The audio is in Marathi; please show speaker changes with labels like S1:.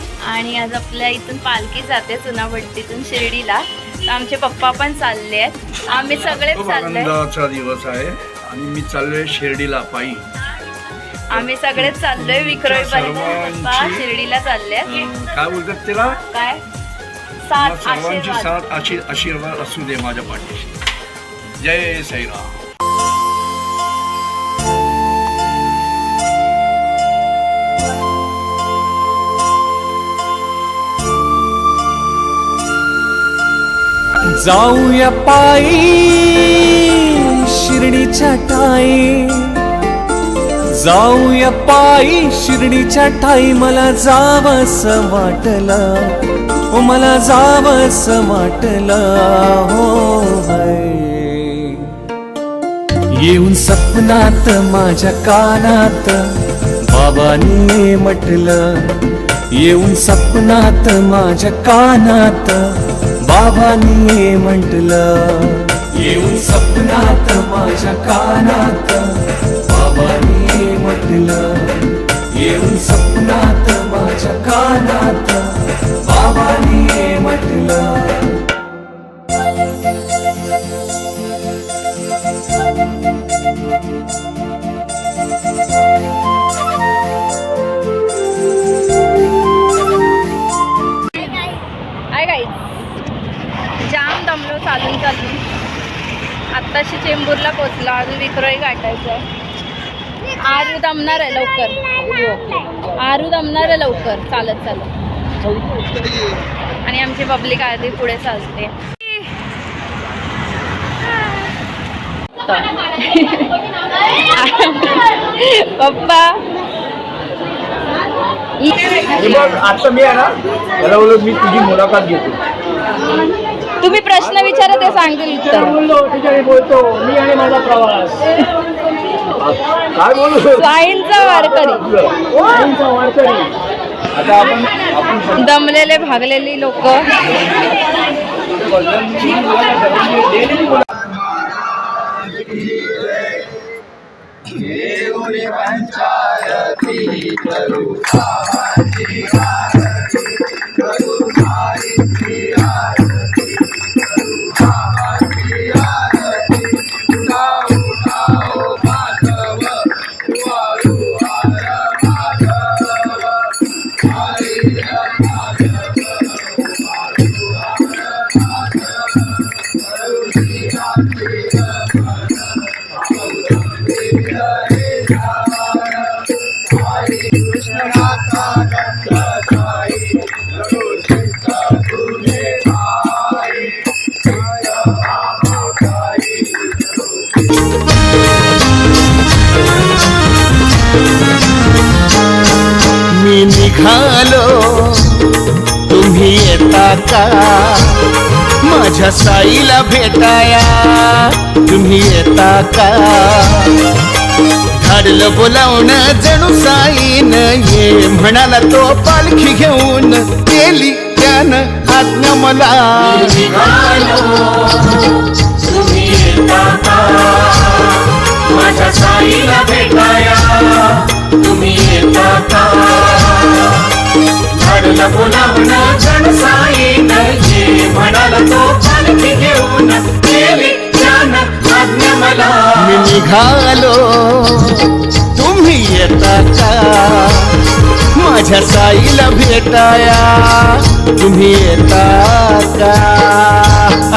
S1: आमच्या इथून पालखी जाते चुनाभट्टीतून शिर्डीला. आमचे पप्पा पण चालले आहेत. आम्ही सगळेच
S2: आनंदाचा दिवस आहे आणि मी चाललोय शिर्डीला पायी.
S1: आम्ही सगळेच चाललोय. विक्रोळी पर्यंत
S2: सर्वांची-
S1: शिर्डीला चालले
S2: अं, काय बोलतात त्याला?
S1: काय? सात
S2: सर्वांची
S1: आशीर्वाद.
S2: साथ आशी आशीर्वाद असू दे माझ्या पाठीशी. जय साईराम.
S3: जाऊया पायी शिर्डीच्या ठाई. जाऊया पायी शिर्डीच्या ठाई मला जावस वाटलं. ओ मला जावस वाटलं हो येऊन सपनात माझ्या कानात बाबांनी म्हटलं येऊन सपनात माझ्या कानात बाबांनी म्हटलं येऊन सपनात माझ्या कानात. बाबांनी म्हटलं येऊन सपनात माझ्या कानात. बाबांनी म्हटलं.
S1: आहे आत्ताशी चेंबूरला पोचलो अजून विक्रोळी गाठायचं आहे. आरू दमणार आहे लवकर. आरू दमणार आहे लवकर. चालत चालत. आणि आमची पब्लिक आधी पुढे चालते. पप्पा.
S4: आता मी आहे ना त्याला बोललो मी तुझी मुलाखत घेतो.
S1: तुम्ही प्रश्न विचारा ते सांगतील उत्तर.
S4: बोलतो मी आणि माझा प्रवास काय बोलू
S1: स्वाईंचा वारकरी.
S4: वारकरी आता आपण
S1: दमलेले भागलेली लोक.
S3: पंचायती करू निघालो. तुम्ही येता का? माझ्या साईला भेटाया. तुम्ही येता का? धाडलं बोलावणं जणू साईन ये म्हणाला तो पालखी घेऊन केली त्यानं आज्ञा मला. झाडला जण साईन ये म्हणाला तो पालखी घेऊन आज्ञा मला मी निघालो तुम्ही येता का? माझ्या साईला भेटाया तुम्ही येता का?